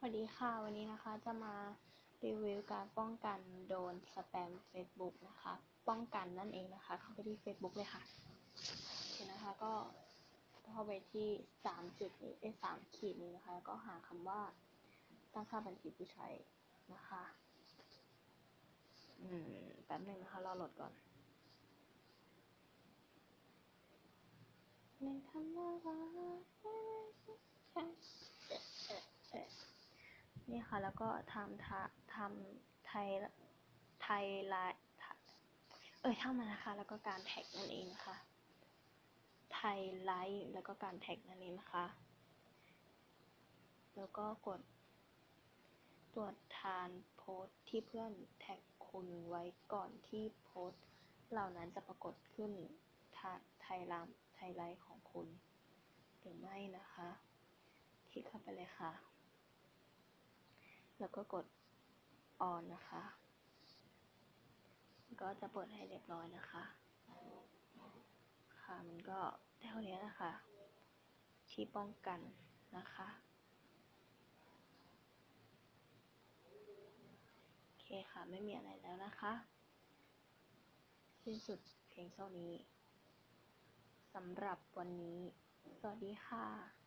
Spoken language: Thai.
สวัสดีค่ะ วันนี้นะคะจะมารีวิวการป้องกันโดนสแปม Facebook นะคะ ป้องกันนั่นเองนะคะ เข้าไปที่ Facebook เลยค่ะโอเคนะคะก็เข้าไปที่สามจุดนี้ไอ้สามขีดนี้นะคะแล้วก็หาคำว่าตั้งค่าบัญชีผู้ใช้นะคะ อืมแป๊บหนึ่งนะคะรอโหลดก่อนในคำว่า นี่ค่ะ แล้วก็ทำททำไทยไทยไลน์เอ้ยช่างมันนะคะ แล้วก็การแท็กนั่นเองนะคะไทยไลท์แล้วก็การแท็กนั่นเองนะคะ แล้วก็กดตรวจทานโพสต์ที่เพื่อนแท็กคุณไว้ก่อนที่โพสต์เหล่านั้นจะปรากฏขึ้นทาไทยลามไทยไลท์ของคุณหรือไม่นะคะ คลิกเข้าไปเลยค่ะ แล้วก็กด on นะคะก็จะเปิดให้เรียบร้อยนะคะ ค่ะมันก็เท่านี้นะคะที่ป้องกันนะคะโอเคค่ะไม่มีอะไรแล้วนะคะสิ้นสุดเพียงเท่านี้สำหรับวันนี้ สวัสดีค่ะ